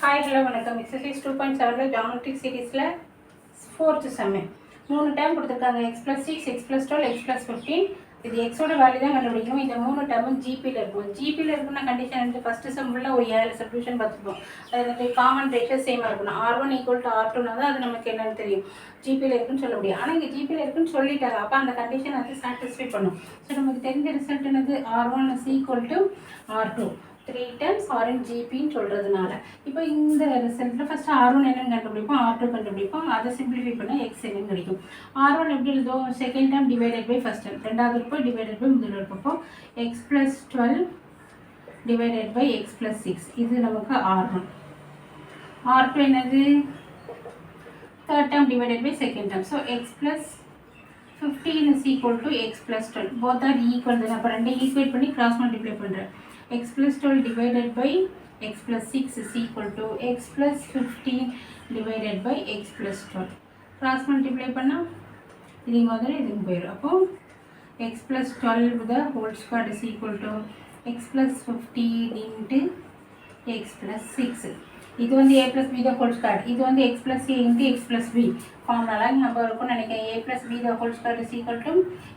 Hi hello வணக்கம். Exercise two point செவனில் geometric சீரீஸில் ஃபோர்த்து செம்மு மூணு டைம் கொடுத்துருக்காங்க. X plus six x plus twelve x plus fifteen இது எக்ஸோட வேல்யூ தான் கண்டுபிடிக்கணும். இந்த மூணு டைமும் ஜிபியில் இருக்கும். ஜிபியில் இருக்குன்னா கண்டிஷன் வந்து ஃபஸ்ட்டு செம்மில் ஒரு ஏழு சப்டியூஷன் பார்த்துருப்போம். அது வந்து காமன் ரேஷியோ சேமாக இருக்கணும். R one equal to r டூனா தான் அது நமக்கு என்னென்னு தெரியும். ஜிபியில் இருக்குன்னு சொல்ல முடியும். ஆனால் இங்கே ஜிபியில் இருக்குன்னு சொல்லிட்டாங்க. அப்போ அந்த கண்டிஷன் வந்து சாட்டிஸ்ஃபை பண்ணும். ஸோ நமக்கு தெரிஞ்ச ரிசல்ட் என்னது? R one is equal to r two three times r ஜிபின்னு சொல்கிறதுனால இப்போ இந்த ரிசல்ட்டில் ஃபஸ்ட்டு ஆர் ஒன் என்னன்னு கண்டுபிடிப்போம். ஆர் டூ கண்டுபிடிப்போம். அதை சிம்பிளிஃபை பண்ணால் எக்ஸ் என்னன்னு கிடைக்கும். ஆர் ஒன் எப்படி எழுதும் second time divided by first time ரெண்டாவது இருப்போம். டிவைடட் பை முதல் இருப்போம். X plus twelve divided by x plus six இது நமக்கு ஆர் ஒன் ஆர் டூ என்னது? Third term divided by second term. So x plus 15 is equal to x plus 12. Both are equal. அப்போ ரெண்டே equate பண்ணி cross multiply பண்ணுறேன் x plus 12 divided by x plus 6 is equal to x plus 15 divided by x plus 12. Cross multiply பண்ணா, இதுங்க வந்து இதுங்க போயிரு. அப்போ x plus 12 the whole squared is equal to x plus 15 into x plus 6 இது வந்து a plus b the whole square இது வந்து x plus a into x plus b ஃபார்முலாலாம் ஞாபகம் இருக்கும்னு நினைக்கிறேன் a plus b the whole square is equal to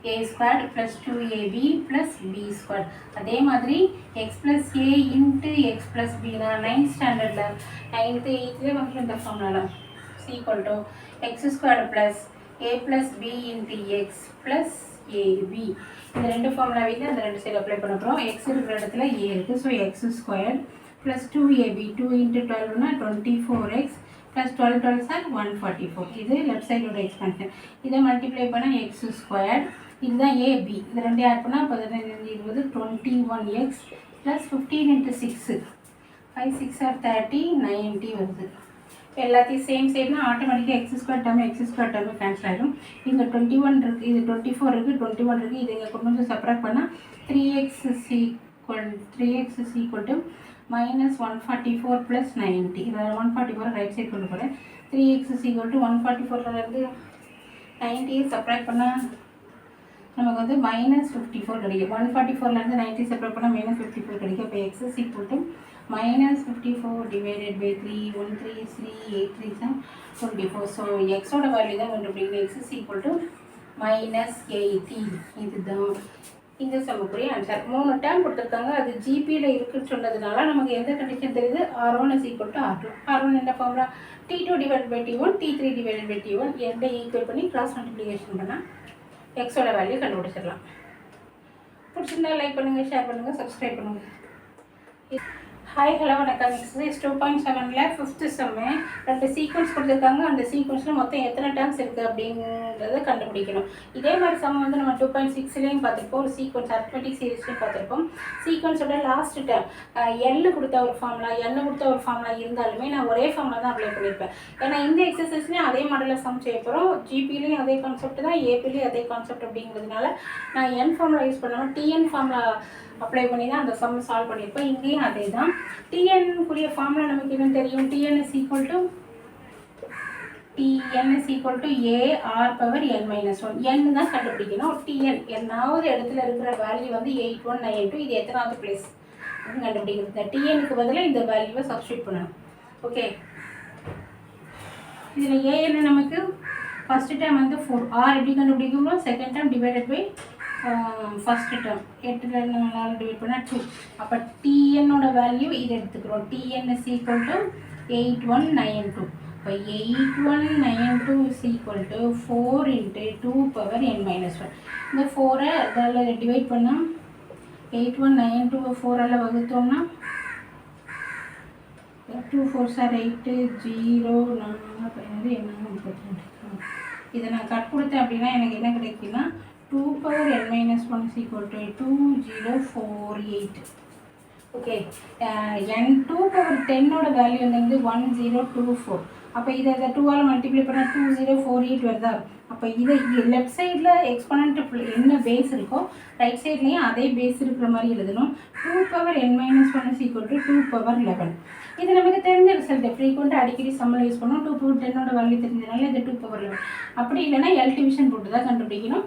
a square plus two a b plus b square அதே மாதிரி x plus a into x plus b நான் ninth ஸ்டாண்டர்டில் ninth எயித்துலேயே வந்து இந்த ஃபார்முலாலாம் is equal to x square plus a plus b into x plus ab இந்த ரெண்டு ஃபார்முலாவையும் அந்த ரெண்டு சைடு அப்ளை பண்ண போகிறோம் எக்ஸ் இருக்கிற இடத்துல ஏ இருக்குது so x square plus two a b two into டுவெல்னா twenty four x plus twelve twelve sir one forty four இது லெஃப்ட் சைடோட எக்ஸ்பென்ஷன் இதை மல்டிப்ளை பண்ணால் எக்ஸ் ஸ்கொயர் இதுதான் ஏபி இது ரெண்டு ஆட் பண்ணால் பதினஞ்சு இருபது twenty one x plus fifteen into six five six are thirty ninety வருது. எல்லாத்தையும் சேம் சைடுனா ஆட்டோமேட்டிக்காக x square time x square time cancel ஆகிடும் இங்கே டுவெண்ட்டி ஒன் இருக்குது இது டுவெண்ட்டி ஃபோர் இருக்குது டுவெண்ட்டி ஒன் இருக்குது இது இங்கே கொண்டு வந்து செப்பரேட் பண்ணால் three x equal three x equal to minus one forty four plus ninety இதில் one forty four right side கொண்டு போகிறேன் three x is equal to one forty ஃபோர்லேருந்து நைன்ட்டியை செப்பரேட் பண்ணால் நமக்கு வந்து மைனஸ் ஃபிஃப்டி ஃபோர் கிடைக்கும். ஒன் ஃபார்ட்டி ஃபோர்லேருந்து ninety separate பண்ணால் மைனஸ் ஃபிஃப்டி ஃபோர் கிடைக்கும். இப்போ x is equal to minus fifty four divided by three one three three eight three seven twenty four so எக்ஸோட வேல்யூ தான் கண்டுபிடிக்கணும். X is equal to minus eighty இதுதான். இந்த சமக்குரிய answer மூணு dam கொடுத்துருக்காங்க. அது ஜிபியில் இருக்குன்னு சொன்னதுனால நமக்கு எந்த கண்டிஷன் தெரியுது? R one is equal to r two r one என்ன formula t two divide by t one t three divide by t one எந்த ஈக்குவல் பண்ணி கிராஸ் மல்டிப்ளிகேஷன் பண்ணால் எக்ஸோட வேல்யூ கண்டுபிடிச்சிடலாம். பிடிச்சிருந்தா லைக் பண்ணுங்கள் ஷேர் பண்ணுங்கள் சப்ஸ்கிரைப் பண்ணுங்கள் ஹாய் ஹலோ வணக்கம். எக்ஸசைஸ் டூ பாயிண்ட் செவனில் ஃபிஃப்த்து செம்மு ரெண்டு சீக்வன்ஸ் கொடுத்துருக்காங்க. அந்த சீக்வன்ஸில் மொத்தம் எத்தனை டேர்ம்ஸ் இருக்குது அப்படிங்கிறத கண்டுபிடிக்கணும். இதே மாதிரி சம்ம வந்து நம்ம டூ பாயிண்ட் சிக்ஸ்லேயும் பார்த்துருப்போம். ஒரு சீக்வன்ஸ் அர்த்மெட்டிக் சீரீஸ்லையும் பார்த்துருப்போம். சீக்வன்ஸோட லாஸ்ட் டேர்ம் எல்லு கொடுத்த ஒரு ஃபார்முலா எல்லு கொடுத்த ஒரு ஃபார்முலா இருந்தாலுமே நான் ஒரே ஃபார்முலா தான் அப்ளை பண்ணியிருப்பேன் ஏன்னா இந்த எக்ஸசைஸ்லேயும் அதே மாடலில் சம் செய்ய போகிறோம் ஜிபிலையும் அதே கான்செப்ட் தான் ஏபிலையும் அதே கான்செப்ட் அப்படிங்கிறதுனால நான் என் ஃபார்முலா யூஸ் பண்ணாமல் டிஎன் ஃபார்முலா அப்ளை பண்ணி தான் அந்த சம் சால்வ் பண்ணியிருப்பேன் இங்கேயும் அதே தான் டிஎன்குரிய ஃபார்முலா நமக்கு என்ன தெரியும்? Tn is equal to tn is equal to a r power n minus one n தான் கண்டுபிடிக்கணும். டிஎன் என்னாவது இடத்துல இருக்கிற வேல்யூ வந்து எயிட் ஒன் நைன் டூ இது எத்தனாவது பிளேஸ் கண்டுபிடிக்கிறது இந்த டிஎனுக்கு பதிலாக இந்த வேல்யூவை சப்ஸ்டியூட் பண்ணணும். ஓகே இதில் ஏஎன் நமக்கு ஃபஸ்ட்டு டைம் வந்து ஃபோர் ஆர் எப்படி கண்டுபிடிக்கணும் second time divided by first term எட்டு நாலு டிவைட் பண்ணால் டூ அப்போ டிஎன்னோட வேல்யூ இதை எடுத்துக்கிறோம். T N is equal to eight one nine two இப்போ eight one nine two is equal to four into two power n minus one இந்த ஃபோரை அதில் டிவைட் பண்ணால் எயிட் ஒன் நைன் டூ ஃபோரால் வகுத்தோம்னா two fours are eight zero நாலு பதினஞ்சு என்ன முப்பத்தி ரெண்டு. இதை நான் கட் கொடுத்தேன் அப்படின்னா எனக்கு என்ன கிடைக்குன்னா two power n minus one is equal to two zero four eight okay n two power டென்னோட value வந்து ஒன் ஜீரோ டூ ஃபோர் அப்போ இதை இதை டூவால் மல்டிப்ளை பண்ணால் டூ ஜீரோ ஃபோர் எயிட் வருதா? அப்போ இதை லெஃப்ட் சைடில் எக்ஸ்பனண்ட் என்ன பேஸ் இருக்கோ ரைட் சைட்லேயும் அதே பேஸ் இருக்கிற மாதிரி எழுதணும். Two power n minus one is equal to two power eleven இது நமக்கு தெரிஞ்ச ரிசல்ட் ஃப்ரீக்வெண்ட்டாக அடிக்கடி சம்மள் யூஸ் பண்ணோம். டூ பவர் டென்னோட வேல்யூ தெரிஞ்சதுனால இது டூ பவர் லெவன் அப்படி இல்லைன்னா எல் டிவிஷன் போட்டு தான் கண்டுபிடிக்கணும்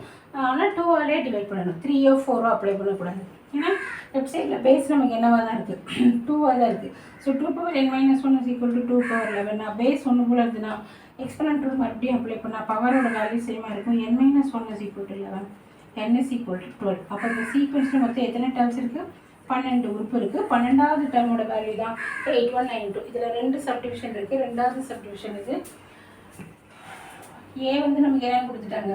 ஆனால் டூவாலே டிவைட் பண்ணணும். த்ரீயோ ஃபோரோ அப்ளை பண்ணக்கூடாது. ஏன்னா லெஃப்ட் சைடில் பேஸ் நமக்கு என்னவாக தான் இருக்குது டூவாக தான் இருக்குது so two power n minus one is equal to two power eleven நான் பேஸ் ஒன்று போல் இருந்துன்னா எக்ஸ்பனண்ட் ரூல் மறுபடியும் அப்ளை பண்ணால் பவரோட வேல்யூ சேமாக இருக்கும். N minus one is equal to eleven n is equal to twelve அப்போ இந்த சீக்வன்ஸில் மொத்தம் எத்தனை டேர்ம்ஸ் இருக்குது பன்னெண்டு உறுப்பு இருக்குது பன்னெண்டாவது டேர்மோட வேல்யூ தான் எயிட் ஒன் நைன் டூ இதில் ரெண்டு சப்டிவிஷன் இருக்குது ரெண்டாவது சப்டிவிஷன் இது ஏ வந்து நமக்கு என்னன்னு கொடுத்துட்டாங்க?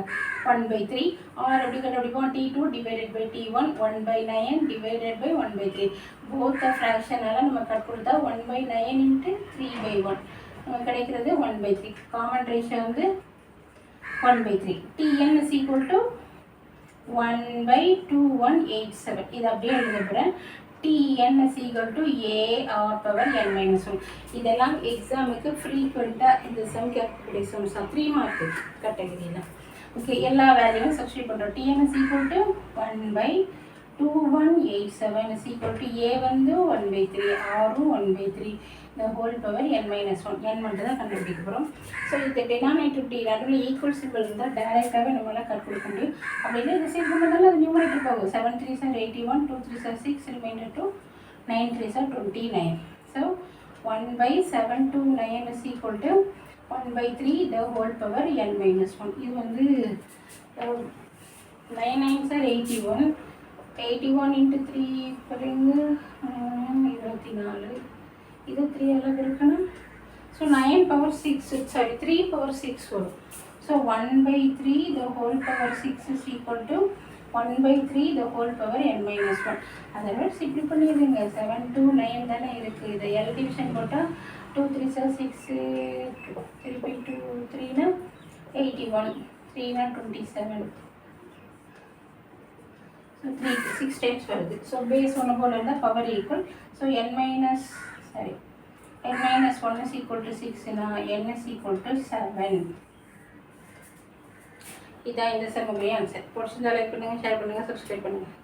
ஒன் பை த்ரீ ஆர் எப்படி கண்டுபிடிப்போம்? T two divided by t one one by nine divided by one by three both ஃப்ராக்ஷனால் நம்ம கட் கொடுத்தா one by nine into three by one நமக்கு கிடைக்கிறது one by three common ratio வந்து one by three tn is equal to one by two one eight seven இது அப்படியே எழுத போகிறேன் tn is equal to a r power n minus one இதெல்லாம் எக்ஸாமுக்கு ஃப்ரீக்வெண்ட்டாக இந்த சம் கேட்கக்கூடிய சம்ஸ் தான் த்ரீ மார்க் கேட்டகரியில் ஓகே எல்லா வேல்யூவும் சப்ஸ்டியூட் பண்ணுறோம் tn is equal to one by two one eight seven is equal to a வந்து ஒன் பை த்ரீ ஆரும் ஒன் பை த்ரீ இந்த whole power n minus one n மட்டும் தான் கண்டுபிடிக்க போகிறோம் ஸோ இது டினாமினேட்டர் இப்படி நடுவில் ஈக்குவல் சிம்பிள் இருந்தால் டேரெக்டாகவே நம்மளால் கட் கொடுக்க முடியும். அப்படின்னா இது சைட் பண்ணாலும் அது நியூமரேட்டர் போகும். Seven three sir eighty one two three sir six remainder two nine three sir twenty nine so one by seven two nine is equal to one by three the whole power n minus one இது வந்து nine nine sir eighty one eighty one into three பாருங்க இருபத்தி நாலு. இது three அளவு இருக்கணும். So nine power six sorry three power six வரும். So one by three the whole power six is equal to one by three the whole power n minus one அதனால் சிப்ளி பண்ணிடுங்க. செவன் டூ நைன் தானே இருக்குது இதை எல் division போட்டால் two three sir six திருப்பி டூ த்ரீனா eighty one த்ரீனா twenty seven so three six times வருது ஸோ பேஸ் ஒன்று போல் இருந்தால் power equal so n minus sorry n minus one is equal to சிக்ஸ்னா n is equal to seven இதான் இந்த செம்முடைய answer பிடிச்சிருந்தா like பண்ணுங்கள் ஷேர் பண்ணுங்கள் சப்ஸ்கிரைப் பண்ணுங்கள்